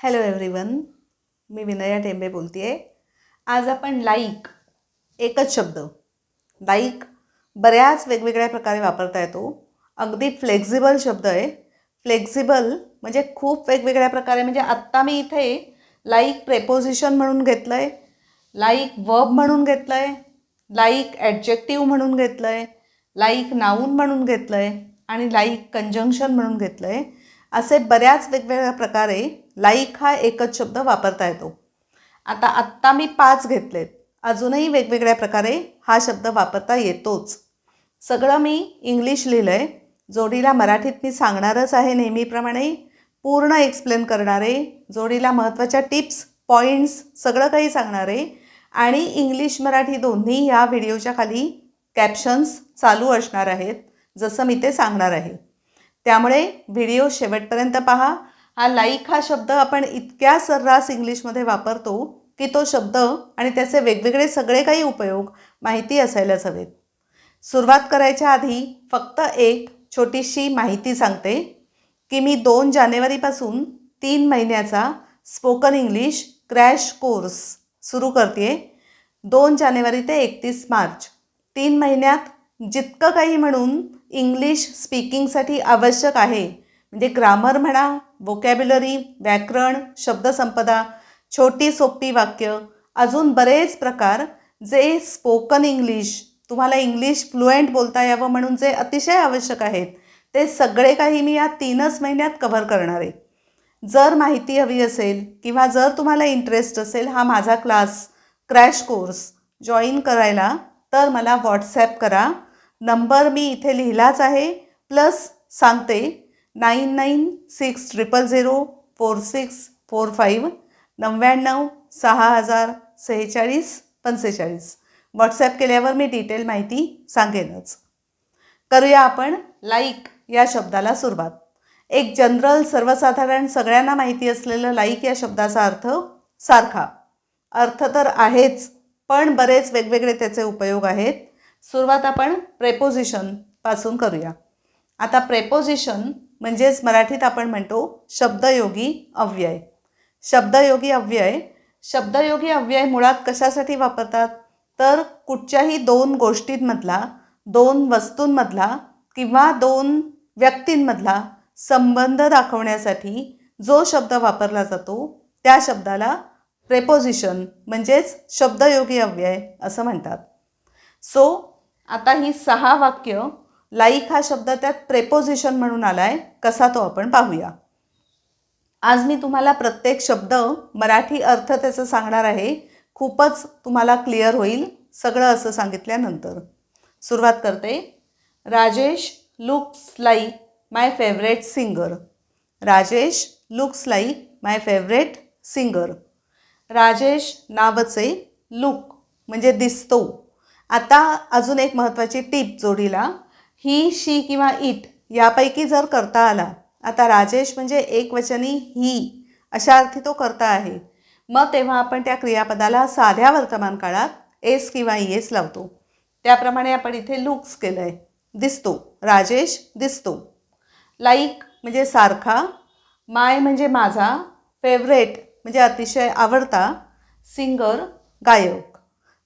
Hello everyone मी विनया टेंबे बोलते आहे आज आपण लाईक एकच शब्द. लाईक बऱ्याच वेगवेगळ्या प्रकारे वापरता येतो. अगदी फ्लेक्झिबल शब्द आहे. फ्लेक्झिबल म्हणजे खूप वेगवेगळ्या प्रकारे म्हणजे आत्ता मी इथे लाईक प्रेपोजिशन म्हणून घेतलं आहे लाईक वर्ब म्हणून घेतलं आहे लाईक ॲडजेक्टिव्ह म्हणून घेतलं आहे लाईक नाऊन म्हणून घेतलं आहे आणि लाईक कंजंक्शन म्हणून घेतलं आहे असे बऱ्याच वेगवेगळ्या प्रकारे लाईक हा एकच शब्द वापरता येतो. आता आत्ता मी पाच घेतलेत. अजूनही वेगवेगळ्या प्रकारे हा शब्द वापरता येतोच. सगळं मी इंग्लिश लिहिलं आहे जोडीला मराठीत मी सांगणारच आहे नेहमीप्रमाणे. पूर्ण एक्सप्लेन करणारे जोडीला महत्त्वाच्या टिप्स पॉईंट्स सगळं काही सांगणार आहे आणि इंग्लिश मराठी दोन्ही या व्हिडिओच्या खाली कॅप्शन्स चालू असणार आहेत जसं मी ते सांगणार आहे. त्यामुळे व्हिडिओ शेवटपर्यंत पहा. हा लाईक हा शब्द आपण इतक्या सर्रास इंग्लिशमध्ये वापरतो की तो शब्द आणि त्याचे वेगवेगळे सगळे काही उपयोग माहिती असायलाच हवेत. सुरुवात करायच्या आधी फक्त एक छोटीशी माहिती सांगते की मी दोन जानेवारीपासून तीन महिन्याचा स्पोकन इंग्लिश क्रॅश कोर्स सुरू करते दोन जानेवारी ते एकतीस मार्च. तीन महिन्यात जितकं काही म्हणून इंग्लिश स्पीकिंगसाठी आवश्यक आहे म्हणजे ग्रामर म्हणा वोकॅब्युलरी व्याकरण शब्दसंपदा छोटी सोपी वाक्य अजून बरेच प्रकार जे स्पोकन इंग्लिश तुम्हाला इंग्लिश फ्लुएंट बोलता यावं म्हणून जे अतिशय आवश्यक आहेत ते सगळे काही मी या तीनच महिन्यात कव्हर करणार आहे. जर माहिती हवी असेल किंवा जर तुम्हाला इंटरेस्ट असेल हा माझा क्लास क्रॅश कोर्स जॉईन करायला तर मला व्हॉट्सॲप करा. नंबर मी इथे लिहिलाच आहे प्लस सांगते nine nine six triple zero four six four five नव्याण्णव सहा हजार सेहेचाळीस पंचेचाळीस व्हॉट्सॲप केल्यावर मी डिटेल माहिती सांगेनच करूया आपण लाईक या शब्दाला सुरुवात एक जनरल सर्वसाधारण सगळ्यांना माहिती असलेलं लाईक या शब्दाचा अर्थ सारखा अर्थ तर आहेच पण बरेच वेगवेगळे त्याचे उपयोग आहेत सुरुवात आपण प्रेपोझिशनपासून करूया आता प्रेपोजिशन म्हणजेच मराठीत आपण म्हणतो शब्दयोगी अव्यय. शब्दयोगी अव्यय शब्दयोगी अव्यय मुळात कशासाठी वापरतात? तर कुठच्याही दोन गोष्टींमधला दोन वस्तूंमधला किंवा दोन व्यक्तींमधला संबंध दाखवण्यासाठी जो शब्द वापरला जातो त्या शब्दाला प्रेपोजिशन म्हणजेच शब्दयोगी अव्यय असं म्हणतात. सो आता ही सहा वाक्य लाईक हा शब्द त्यात प्रेपोजिशन म्हणून आला आहे कसा तो आपण पाहूया. आज मी तुम्हाला प्रत्येक शब्द मराठी अर्थ त्याचं सांगणार आहे. खूपच तुम्हाला क्लिअर होईल सगळं असं सांगितल्यानंतर. सुरुवात करते. Rajesh looks like my favourite singer Rajesh looks like my favourite singer Rajesh नावाचे लुक म्हणजे दिसतो. आता अजून एक महत्त्वाची टीप जोडीला. ही शी किंवा इट यापैकी जर करता आला आता राजेश म्हणजे एकवचनी ही अशा अर्थी तो करता आहे. मग तेव्हा आपण त्या क्रियापदाला साध्या वर्तमान काळात एस किंवा ई एस लावतो. त्याप्रमाणे आपण इथे लुक्स केलं आहे दिसतो. राजेश दिसतो. लाईक म्हणजे सारखा माय म्हणजे माझा फेवरेट म्हणजे अतिशय आवडता सिंगर गायक.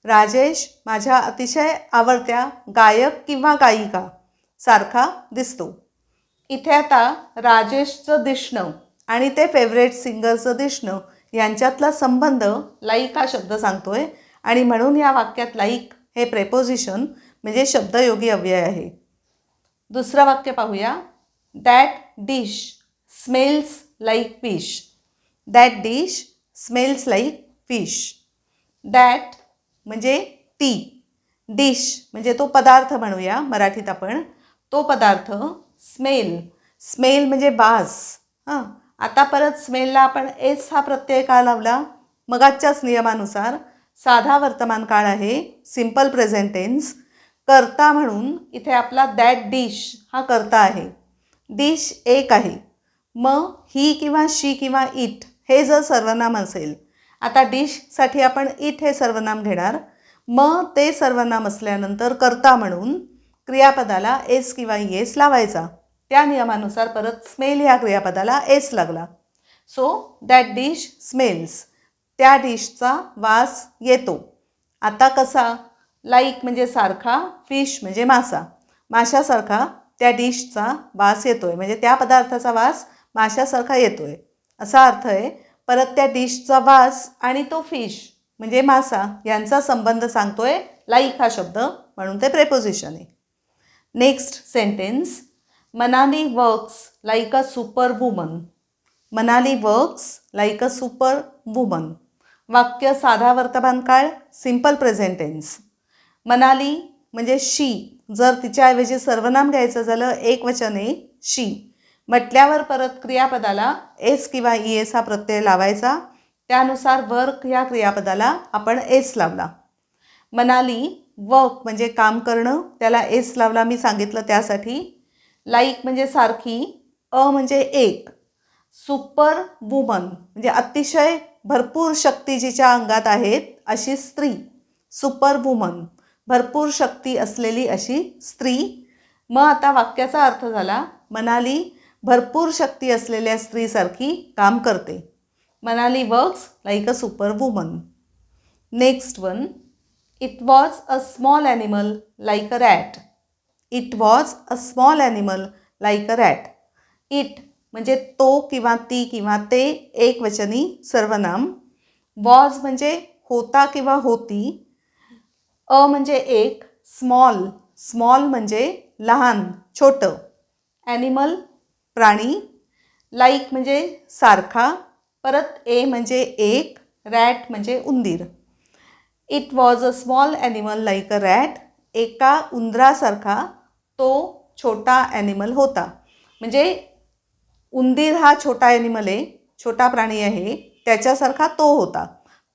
राजेश माझ्या अतिशय आवडत्या गायक किंवा गायिका. सारखा दिसतो. इथे आता राजेशचं दिसणं आणि ते फेवरेट सिंगरचं दिसणं यांच्यातला संबंध लाईक हा शब्द सांगतोय. आणि म्हणून या वाक्यात लाईक हे प्रेपोजिशन म्हणजे शब्दयोगी अव्यय आहे. दुसरं वाक्य पाहूया. That dish smells like fish that dish smells like fish that म्हणजे ती डिश म्हणजे तो पदार्थ म्हणूया मराठीत आपण. तो पदार्थ स्मेल. स्मेल म्हणजे बास. हां. आता परत स्मेलला आपण एस हा प्रत्यय का लावला? मगाच्याच नियमानुसार साधा वर्तमान काळ आहे सिंपल प्रेझेंटेन्स करता म्हणून इथे आपला दॅट डिश हा करता आहे. डिश एक आहे. मग ही किंवा शी किंवा इट हे जर सर्वनाम असेल आता डिशसाठी आपण इट हे सर्वनाम घेणार. मग ते सर्वनाम असल्यानंतर करता म्हणून क्रियापदाला एस किंवा एस लावायचा. त्या नियमानुसार परत स्मेल ह्या क्रियापदाला एस लागला. सो दॅट डिश स्मेल्स त्या डिशचा वास येतो. आता कसा? लाईक म्हणजे सारखा फिश म्हणजे मासा. माशासारखा त्या डिशचा वास येतो आहे म्हणजे त्या पदार्थाचा वास माशासारखा येतो आहे असा अर्थ आहे परत त्या डिशचा वास आणि तो फिश म्हणजे मासा यांचा संबंध सांगतोय. लाईक हा शब्द म्हणून ते प्रेपोजिशन आहे. Next sentence Manali works like a super woman Manali works like a super woman वाक्य साधा वर्तमान काळ सिंपल प्रेझेंटेन्स मनाली म्हणजे शी जर तिच्याऐवजी सर्वनाम घ्यायचं झालं एक वचने शी म्हटल्यावर परत क्रियापदाला एस किंवा ई एस हा प्रत्यय लावायचा. त्यानुसार वर्क या क्रियापदाला आपण एस लावला. मनाली वर्क म्हणजे काम करणं त्याला एस लावला मी सांगितलं त्यासाठी. लाईक म्हणजे सारखी अ म्हणजे एक. सुपर वुमन म्हणजे अतिशय भरपूर शक्ती जिच्या अंगात आहेत अशी स्त्री. सुपर वुमन भरपूर शक्ती असलेली अशी स्त्री. मग आता वाक्याचा अर्थ झाला मनाली भरपूर शक्ती असलेल्या स्त्रीसारखी काम करते. Manali works like a super woman next one it was a small animal like a rat it was a small animal like a rat it म्हणजे तो किंवा ती किंवा ते एक वचनी सर्वनाम. वॉज म्हणजे होता किंवा होती. अ म्हणजे एक स्मॉल स्मॉल म्हणजे लहान छोटं. ॲनिमल प्राणी. लाईक म्हणजे सारखा. परत ए म्हणजे एक रॅट म्हणजे उंदीर. It was a small animal like a rat एका उंदरासारखा तो छोटा ॲनिमल होता. म्हणजे उंदीर हा छोटा ॲनिमल आहे छोटा प्राणी आहे त्याच्यासारखा तो होता.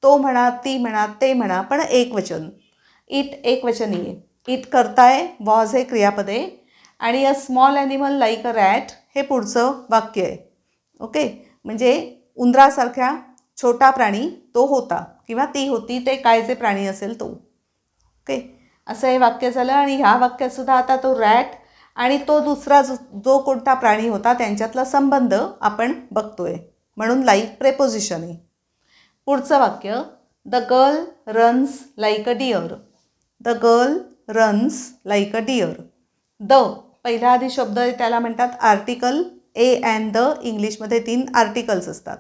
तो म्हणा ती म्हणा ते म्हणा पण एक वचन. इट एक वचन आहे इट करताय वॉज हे क्रियापद आहे. आणि a small animal like a rat हे पुढचं वाक्य आहे. ओके म्हणजे उंदरासारख्या छोटा प्राणी तो होता किंवा ती होती ते काय जे प्राणी असेल तो. ओके असं हे वाक्य झालं आणि ह्या वाक्यातसुद्धा आता तो रॅट आणि तो दुसरा जो जो कोणता प्राणी होता त्यांच्यातला संबंध आपण बघतोय. म्हणून लाईक प्रेपोजिशन आहे. पुढचं वाक्य the girl runs like a deer the girl runs like a deer the पहिला आधी शब्द त्याला म्हणतात आर्टिकल ए अँड द इंग्लिशमध्ये तीन आर्टिकल्स असतात.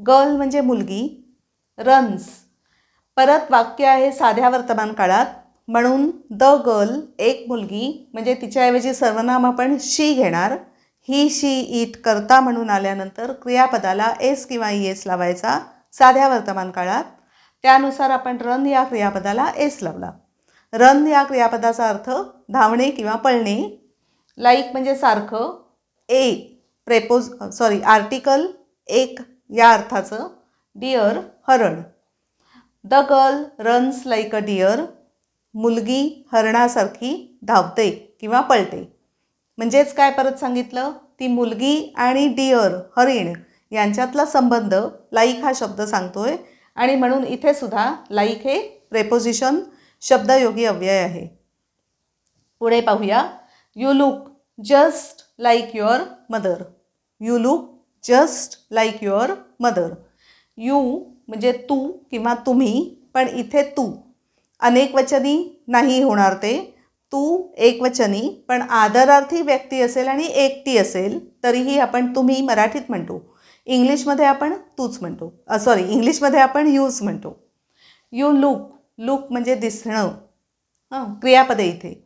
गर्ल म्हणजे मुलगी रन्स परत वाक्य आहे साध्या वर्तमान काळात म्हणून द गर्ल एक मुलगी म्हणजे तिच्याऐवजी सर्वनाम आपण शी घेणार. ही शी इट करता म्हणून आल्यानंतर क्रियापदाला एस किंवा ई एस लावायचा साध्या वर्तमान काळात त्यानुसार आपण रन या क्रियापदाला एस लावला. रन या क्रियापदाचा अर्थ धावणे किंवा पळणे. लाईक म्हणजे सारखं ए प्रेपोज सॉरी आर्टिकल एक या अर्थाचं डिअर हरण. The girl runs like a deer मुलगी हरणासारखी धावते किंवा पळते. म्हणजेच काय परत सांगितलं? ती मुलगी आणि डिअर हरिण यांच्यातला संबंध लाईक हा शब्द सांगतोय. आणि म्हणून इथे सुद्धा लाईक हे प्रेपोजिशन शब्दयोगी अव्यय आहे. पुढे पाहूया. You look just like your mother you look just like your mother. You म्हणजे तू किंवा तुम्ही पण इथे तू. अनेक वचनी नाही होणार ते. तू एकवचनी पण आदरार्थी व्यक्ती असेल आणि एकटी असेल तरीही आपण तुम्ही मराठीत म्हणतो. इंग्लिशमध्ये आपण तूच म्हणतो. सॉरी इंग्लिशमध्ये आपण यूज म्हणतो. यू लुक लुक म्हणजे दिसणं. हां क्रियापदे इथे.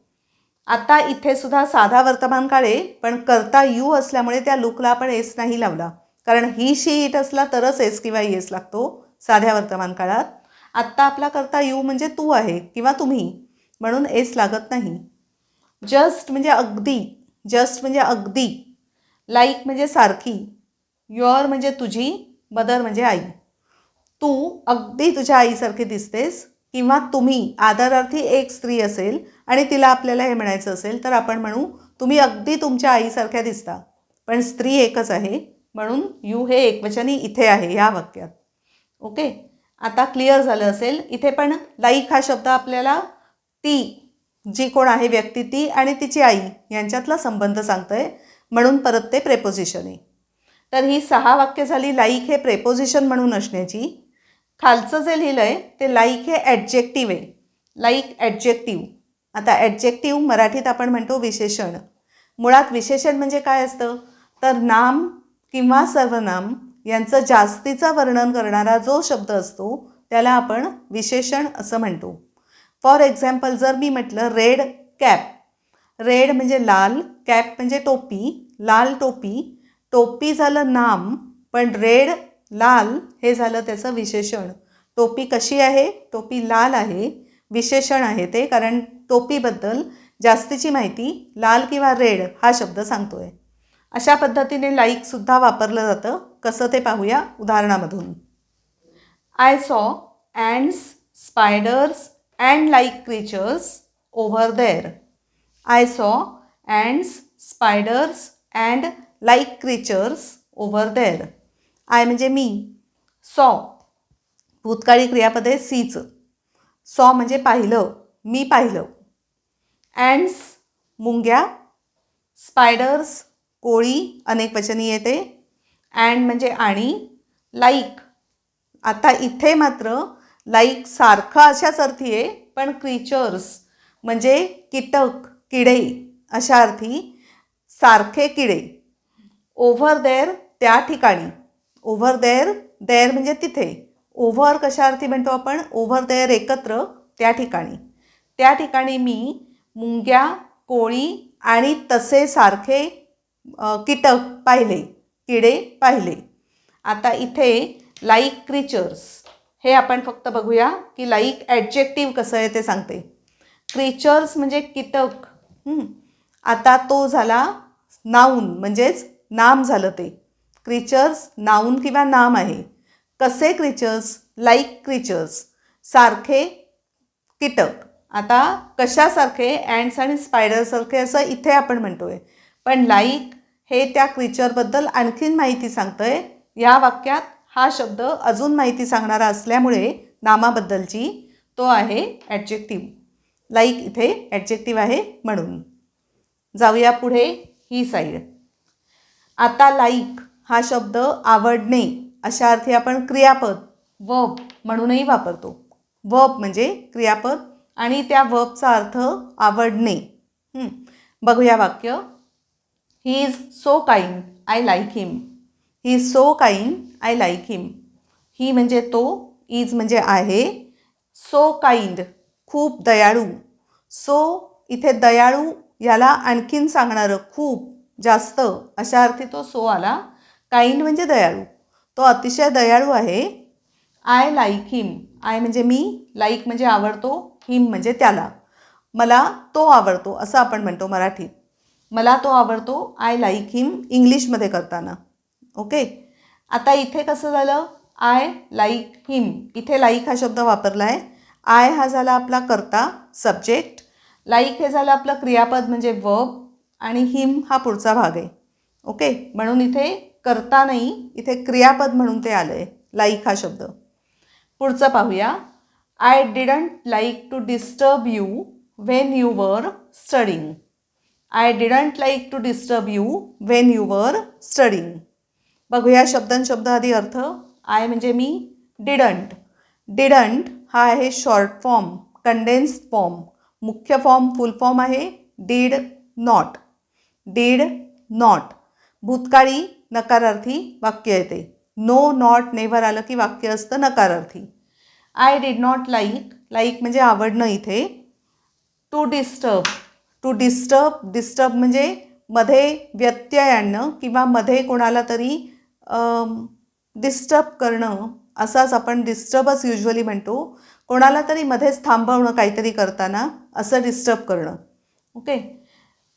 आता इथे सुद्धा साधा वर्तमान काळ आहे पण करता यू असल्यामुळे त्या लुकला आपण एस नाही लावला. कारण ही शी इट असला तरच एस किंवा एस लागतो साध्या वर्तमान काळात. आत्ता आपला करता यू म्हणजे तू आहे किंवा तुम्ही म्हणून एस लागत नाही. जस्ट म्हणजे अगदी जस्ट म्हणजे अगदी. लाईक म्हणजे सारखी. युअर म्हणजे तुझी मदर म्हणजे आई. तू अगदी तुझ्या आईसारखी दिसतेस किंवा तुम्ही आदरार्थी एक स्त्री असेल आणि तिला आपल्याला हे म्हणायचं असेल तर आपण म्हणू तुम्ही अगदी तुमच्या आईसारख्या दिसता पण स्त्री एकच आहे म्हणून यू हे एकवचनी इथे आहे या वाक्यात. ओके? आता क्लिअर झालं असेल. इथे पण लाईक हा शब्द आपल्याला ती जी कोण आहे व्यक्ती ती आणि तिची आई यांच्यातला संबंध सांगतोय म्हणून परत ते प्रेपोजिशन आहे तर ही सहा वाक्य झाली लाईक हे प्रेपोजिशन म्हणून असण्याची. खालचं जे लिहिलं आहे ते लाईक हे ॲडजेक्टिव्ह आहे. लाईक ॲडजेक्टिव्ह आता ॲडजेक्टिव्ह मराठीत आपण म्हणतो विशेषण. मुळात विशेषण म्हणजे काय असतं? तर नाम किंवा सर्वनाम यांचं जास्तीचा वर्णन करणारा जो शब्द असतो त्याला आपण विशेषण असं म्हणतो. फॉर एक्झाम्पल जर मी म्हटलं रेड कॅप रेड म्हणजे लाल कॅप म्हणजे टोपी. लाल टोपी. टोपी झालं नाम पण रेड लाल हे झालं त्याचं विशेषण. टोपी कशी आहे? टोपी लाल आहे. विशेषण आहे ते कारण टोपीबद्दल जास्तीची माहिती लाल किंवा रेड हा शब्द सांगतो आहे अशा पद्धतीने लाईकसुद्धा वापरलं जातं. कसं ते पाहूया उदाहरणामधून. I saw ants spiders and like creatures over there I saw ants spiders and like creatures over there I म्हणजे मी. सॉ. भूतकाळी क्रियापदे सीचं. सॉ म्हणजे पाहिलं. मी पाहिलं. अँड्स मुंग्या स्पायडर्स कोळी अनेक वचनी येते. अँड म्हणजे आणि लाईक. आता इथे मात्र लाईक सारखा अशाच अर्थी आहे पण क्रिचर्स म्हणजे कीटक किडे अशा अर्थी सारखे किडे. ओव्हर देअर त्या ठिकाणी. ओव्हर देअर देअर म्हणजे तिथे. ओव्हर कशा अर्थी म्हणतो आपण? ओव्हर देअर एकत्र त्या ठिकाणी. त्या ठिकाणी मी मुंग्या कोळी आणि तसे सारखे कीटक पाहिले. किडे पाहिले. आता इथे लाईक क्रिचर्स हे आपण फक्त बघूया की लाईक ॲडजेक्टिव्ह कसं आहे ते सांगते. क्रिचर्स म्हणजे कीटक. आता तो झाला नाऊन म्हणजेच नाम झालं ते. क्रिचर्स नाऊन किंवा नाम आहे. कसे क्रिचर्स लाईक क्रिचर्स सारखे कीटक. आता कशासारखे? अँड्स आणि स्पायडरसारखे असं इथे आपण म्हणतो आहे पण लाईक हे त्या क्रिचरबद्दल आणखीन माहिती सांगतंय. या वाक्यात हा शब्द अजून माहिती सांगणारा असल्यामुळे नामाबद्दलची तो आहे ॲडजेक्टिव्ह लाईक इथे ॲडजेक्टिव्ह आहे म्हणून. जाऊया पुढे ही साईड आता लाईक हा शब्द आवडणे अशा अर्थी आपण क्रियापद वब म्हणूनही वापरतो. वब म्हणजे क्रियापद आणि त्या वबचा अर्थ आवडणे. बघूया वाक्य. He is so kind I like him he is so kind I like him he म्हणजे तो इज म्हणजे आहे. सो काइंड खूप दयाळू. सो इथे दयाळू याला आणखीन सांगणारं खूप जास्त अशा अर्थी तो सो आला. काइंड म्हणजे दयाळू. तो अतिशय दयाळू आहे. आय लाईक हिम आय म्हणजे मी लाईक म्हणजे आवडतो हिम म्हणजे त्याला. मला तो आवडतो असं आपण म्हणतो मराठीत. मला तो आवडतो आय लाईक हिम इंग्लिशमध्ये करताना. ओके आता इथे कसं झालं? आय लाईक हिम इथे लाईक हा शब्द वापरला आहे. आय हा झाला आपला कर्ता सब्जेक्ट लाईक हे झालं आपलं क्रियापद म्हणजे वर्ब आणि हिम हा पुढचा भाग आहे. ओके म्हणून इथे करता नाही इथे क्रियापद म्हणून ते आलं आहे लाईक हा शब्द. पुढचं पाहूया. I didn't like to disturb you when you were studying I didn't like to disturb you when you were studying बघूया शब्दन शब्द आधी अर्थ. आय म्हणजे मी डिडंट डिडंट हा आहे शॉर्ट फॉर्म कंडेन्स्ड फॉर्म मुख्य फॉर्म फुल फॉर्म आहे डीड नॉट डीड नॉट भूतकाळी नकारार्थी वाक्य येते. नो नॉट नेव्हर आलं की वाक्य असतं नकारार्थी. I did not like like म्हणजे आवडणं इथे. To disturb to disturb disturb म्हणजे मध्ये व्यत्यय आणणं किंवा मध्ये कोणाला तरी डिस्टर्ब करणं. असाच आपण डिस्टर्बच युजली म्हणतो. कोणाला तरी मध्येच थांबवणं काहीतरी करताना असं डिस्टर्ब करणं. ओके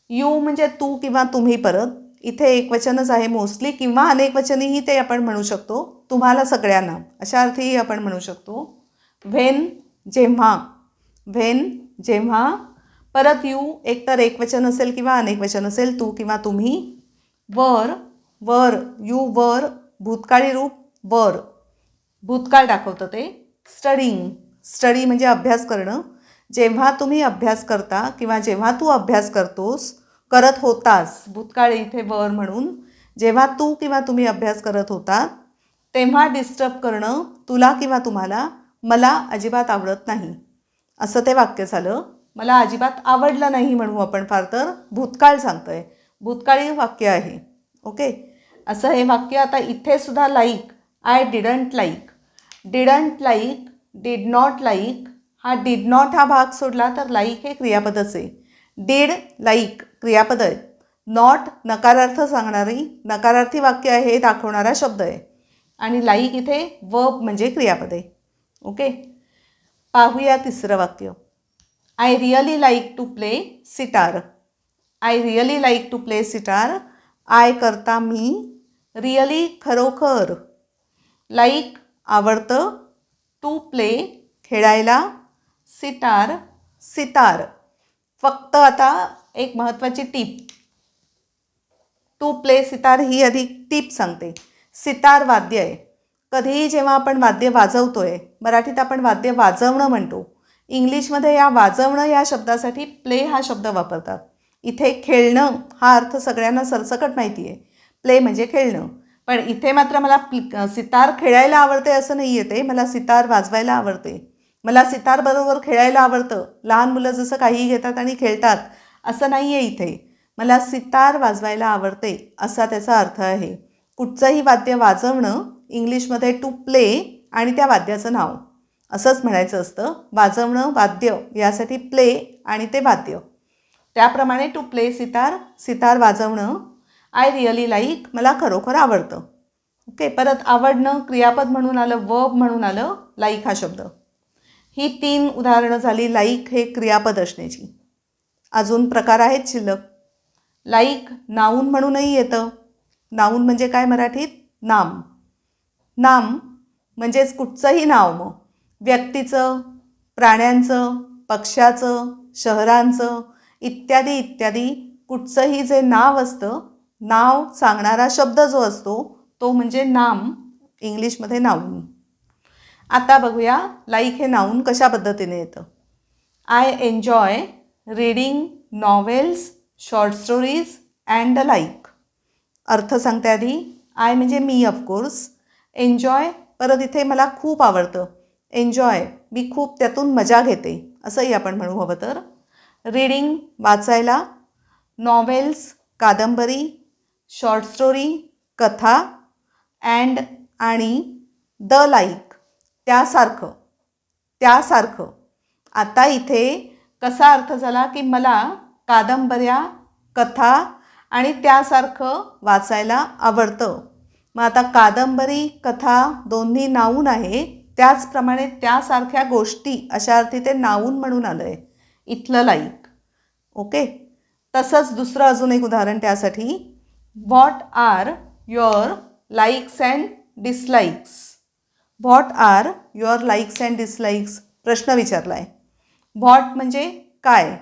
यू म्हणजे तू किंवा तुम्ही परत. इथे एकवचनच आहे मोस्टली किंवा अनेकवचनीही ते आपण म्हणू शकतो. तुम्हाला सगळ्यांना अशा अर्थीही आपण म्हणू शकतो. व्हेन जेव्हा व्हेन जेव्हा परत यू एकतर एकवचन असेल किंवा अनेकवचन असेल तू किंवा तुम्ही. वर वर यू वर भूतकाळी रूप वर. भूतकाळ दाखवतं ते. स्टडिंग स्टडी म्हणजे अभ्यास करणं. जेव्हा तुम्ही अभ्यास करता किंवा जेव्हा तू अभ्यास करतोस करत होतास भूतकाळ इथे वर म्हणून. जेव्हा तू किंवा तुम्ही अभ्यास करत होता तेव्हा डिस्टर्ब करणं तुला किंवा तुम्हाला मला अजिबात आवडत नाही. असं ते वाक्य झालं. मला अजिबात आवडलं नाही म्हणू आपण फार तर. भूतकाळ सांगतोय. भूतकाळी वाक्य आहे. ओके? असं हे वाक्य आता इथे सुद्धा like I didn't like didn't like did not like हा डिड नॉट हा भाग सोडला तर लाईक हे क्रियापदच आहे. डीड लाईक क्रियापद आहे नॉट नकारार्थ सांगणारी नकारार्थी वाक्य आहे हे दाखवणारा शब्द आहे. आणि लाईक इथे वर्ब म्हणजे क्रियापद आहे ओके पाहूया तिसरं वाक्य. I really like to play sitar I really like to play sitar I करता मी रिअली खरोखर. लाईक आवडतं टू प्ले खेळायला. सिटार सितार फक्त आता एक महत्त्वाची टीप. टू प्ले सितार ही अधिक टीप सांगते. सितार वाद्य आहे. कधीही जेव्हा आपण वाद्य वाजवतो आहे मराठीत आपण वाद्य वाजवणं म्हणतो. इंग्लिशमध्ये या वाजवणं या शब्दासाठी प्ले हा शब्द वापरतात. इथे खेळणं हा अर्थ सगळ्यांना सरसकट माहिती आहे. प्ले म्हणजे खेळणं. पण इथे मात्र मला सितार खेळायला आवडते असं नाही येते मला सितार वाजवायला आवडते. मला सितारबरोबर खेळायला आवडतं. लहान मुलं जसं काहीही घेतात आणि खेळतात असं नाही आहे इथे. मला सितार वाजवायला आवडते असा त्याचा अर्थ आहे. कुठचंही वाद्य वाजवणं इंग्लिशमध्ये टू प्ले आणि त्या वाद्याचं नाव. असंच म्हणायचं असतं वाजवणं वाद्य यासाठी प्ले आणि ते वाद्य. त्याप्रमाणे टू प्ले सितार सितार वाजवणं आय रिअली लाईक मला खरोखर आवडतं. ओके परत आवडणं क्रियापद म्हणून आलं वर्ब म्हणून आलं लाईक हा शब्द. ही तीन उदाहरणं झाली लाईक हे क्रियापद असण्याची अजून प्रकार आहेत शिल्लक. लाईक नाऊन म्हणूनही येतं. नाऊन म्हणजे काय मराठीत? नाम. नाम म्हणजेच कुठचंही नाव मग. व्यक्तीचं प्राण्यांचं पक्ष्याचं शहरांचं इत्यादी इत्यादी. कुठचंही जे नाव असतं नाव सांगणारा शब्द जो असतो तो म्हणजे नाम. इंग्लिशमध्ये नाऊन. आता बघूया लाईक हे नाऊन कशा पद्धतीने येतं. I enjoy reading novels short stories and the like अर्थ सांगते आधी. आय म्हणजे मी ऑफकोर्स एन्जॉय परत इथे मला खूप आवडतं. एन्जॉय मी खूप त्यातून मजा घेते. असंही आपण म्हणू हवं तर. रीडिंग वाचायला. नॉवेल्स कादंबरी. शॉर्ट स्टोरी कथा. अँड आणि द लाईक त्यासारखं त्यासारखं. आता इथे कसा अर्थ झाला की मला कादंबऱ्या कथा आणि त्यासारखं वाचायला आवडतं. मग आता कादंबरी कथा दोन्ही नाऊन आहे. त्याचप्रमाणे त्यासारख्या गोष्टी अशा अर्थी ते नाऊन म्हणून आलं आहे इथलं लाईक ओके? तसंच दुसरं अजून एक उदाहरण त्यासाठी. What are your likes and dislikes what are your likes and dislikes प्रश्न विचारला आहे व्हॉट म्हणजे काय?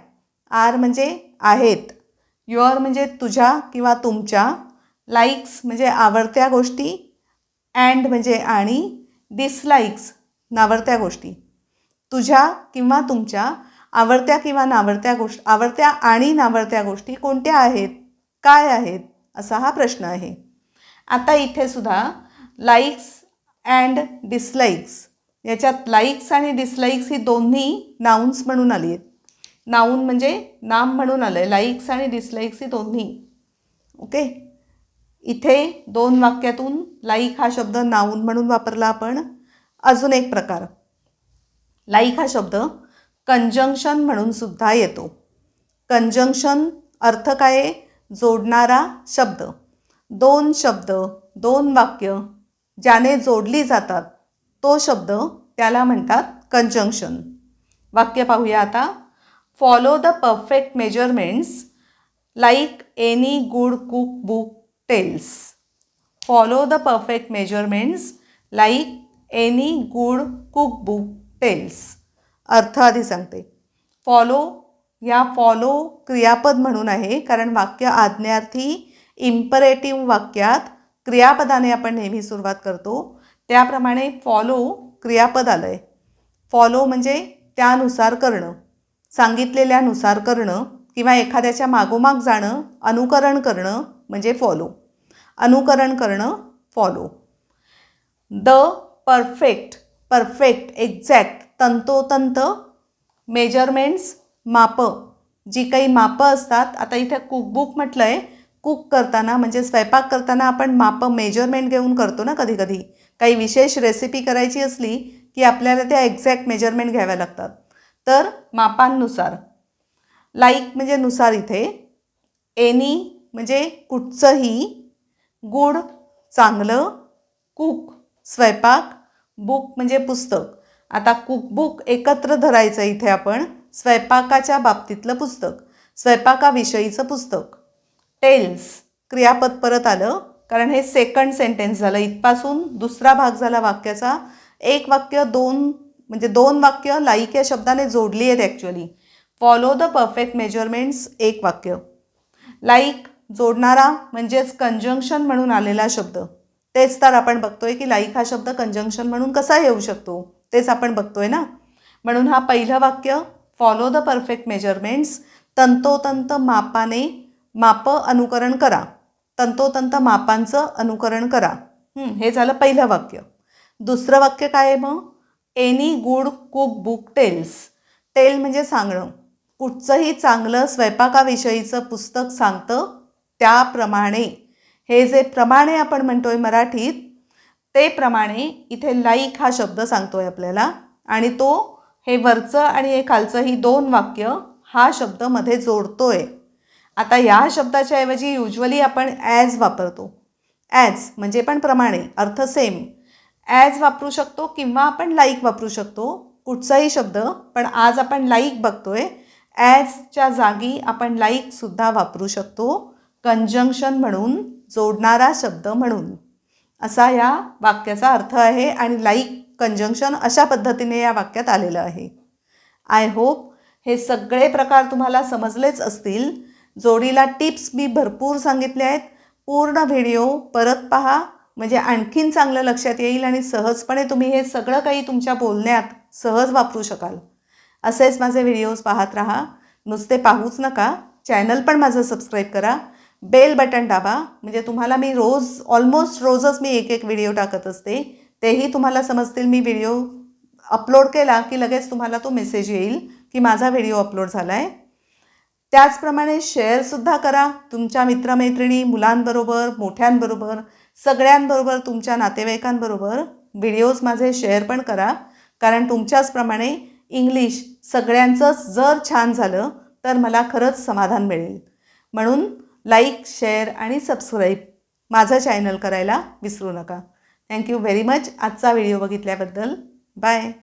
आर म्हणजे आहेत. युअर म्हणजे तुझ्या किंवा तुमच्या. लाईक्स म्हणजे आवडत्या गोष्टी. अँड म्हणजे आणि. डिसलाईक्स नावडत्या गोष्टी. तुझ्या किंवा तुमच्या आवडत्या किंवा नावडत्या गोष्ट आवडत्या आणि नावडत्या गोष्टी कोणत्या आहेत? काय आहेत? असा हा प्रश्न आहे. आता इथे सुद्धा लाईक्स अँड डिसलाईक्स याच्यात लाईक्स आणि डिसलाईक्स ही दोन्ही नाऊन्स म्हणून आली आहेत. नाऊन म्हणजे नाम म्हणून आलं आहे लाईक्स आणि डिसलाईक्स ही दोन्ही. ओके इथे दोन वाक्यातून लाईक हा शब्द नाऊन म्हणून वापरला आपण. अजून एक प्रकार. लाईक हा शब्द कंजंक्शन म्हणून सुद्धा येतो. कंजंक्शन अर्थ काय जोडणारा शब्द. दोन शब्द दोन वाक्य ज्याने जोडली जातात तो शब्द त्याला म्हणतात कंजंक्शन वाक्य पाहूया आता. Follow the perfect measurements like any good cook book tells follow the perfect measurements like any good cook book tells अर्थ आधी सांगते. फॉलो या फॉलो क्रियापद म्हणून आहे कारण वाक्य आज्ञार्थी इम्परेटिव्ह वाक्यात क्रियापदाने आपण नेहमी सुरुवात करतो त्याप्रमाणे फॉलो क्रियापद आलं आहे फॉलो म्हणजे त्यानुसार करणं सांगितलेल्यानुसार करणं किंवा एखाद्याच्या मागोमाग जाणं अनुकरण करणं म्हणजे फॉलो अनुकरण करणं follow the perfect perfect exact तंतोतंत मेजरमेंट्स मापं. जी काही मापं असतात आता इथे कुकबुक म्हटलं आहे कुक करताना म्हणजे स्वयंपाक करताना आपण मापं मेजरमेंट घेऊन करतो ना कधी कधी काही विशेष रेसिपी करायची असली की आपल्याला त्या एक्झॅक्ट मेजरमेंट घ्याव्या लागतात. तर मापांनुसार. लाईक म्हणजे नुसार इथे. एनी म्हणजे कुठचंही. गुड चांगलं. कुक स्वयंपाक. बुक म्हणजे पुस्तक. आता कुकबुक एकत्र धरायचं इथे आपण स्वयंपाकाच्या बाबतीतलं पुस्तक. स्वयंपाकाविषयीचं पुस्तक. टेल्स. क्रियापद परत आलं. कारण हे सेकंड सेंटेन्स झालं. इथपासून दुसरा भाग झाला वाक्याचा. एक वाक्य दोन म्हणजे दोन वाक्य लाईक या शब्दाने जोडली आहेत actually follow the perfect measurements एक वाक्य. लाईक जोडणारा म्हणजेच कंजंक्शन म्हणून आलेला शब्द. तेच तर आपण बघतोय की लाईक हा शब्द कंजंक्शन म्हणून कसा येऊ शकतो? तेच आपण बघतोय ना? म्हणून हा पहिलं वाक्य फॉलो द परफेक्ट मेजरमेंट्स तंतोतंत मापाने माप अनुकरण करा. तंतोतंत मापांचं अनुकरण करा. हे झालं पहिलं वाक्य. दुसरं वाक्य काय आहे मग? Any good cook book tells tell म्हणजे सांगणं. कुठचंही चांगलं स्वयंपाकाविषयीचं पुस्तक सांगतं त्याप्रमाणे. हे जे प्रमाणे आपण म्हणतोय मराठीत ते प्रमाणे इथे लाईक हा शब्द सांगतोय आपल्याला. आणि तो हे वरचं आणि हे खालचं ही दोन वाक्य हा शब्दमध्ये जोडतोय. आता या शब्दाच्या ऐवजी युजली आपण ॲज वापरतो. ॲज म्हणजे पण प्रमाणे अर्थ सेम ॲज वापरू शकतो किंवा आपण लाईक वापरू शकतो कुठचाही शब्द पण आज आपण लाईक बघतोय. ॲजच्या जागी आपण लाईकसुद्धा वापरू शकतो. कंजंक्शन म्हणून जोडणारा शब्द म्हणून. असा या वाक्याचा अर्थ आहे आणि लाईक कंजंक्शन अशा पद्धतीने या वाक्यात आलेलं आहे. आय होप हे सगळे प्रकार तुम्हाला समजलेच असतील. जोडीला टिप्स मी भरपूर सांगितले आहेत. पूर्ण व्हिडिओ परत पहा. म्हणजे आणखीन चांगलं लक्षात येईल आणि सहजपणे तुम्ही हे सगळं काही तुमच्या बोलण्यात सहज वापरू शकाल. असेच माझे व्हिडिओज पाहत राहा. नुसते पाहूच नका. चॅनल पण माझं सबस्क्राईब करा. बेल बटन दाबा. म्हणजे तुम्हाला मी रोज ऑलमोस्ट रोजच मी एक एक व्हिडिओ टाकत असते. तेही तुम्हाला समजतील मी व्हिडिओ अपलोड केला की लगेच तुम्हाला तो मेसेज येईल की माझा व्हिडिओ अपलोड झाला आहे त्याचप्रमाणे शेअरसुद्धा करा. तुमच्या मित्रमैत्रिणी मुलांबरोबर मोठ्यांबरोबर सगळ्यांबरोबर तुमच्या नातेवाईकांबरोबर व्हिडिओज माझे शेअर पण करा. कारण तुमच्याचप्रमाणे इंग्लिश सगळ्यांचंच जर छान झालं तर मला खरंच समाधान मिळेल. म्हणून लाईक शेअर आणि सबस्क्राईब माझं चॅनल करायला विसरू नका. थँक्यू व्हेरी मच आजचा व्हिडिओ बघितल्याबद्दल. बाय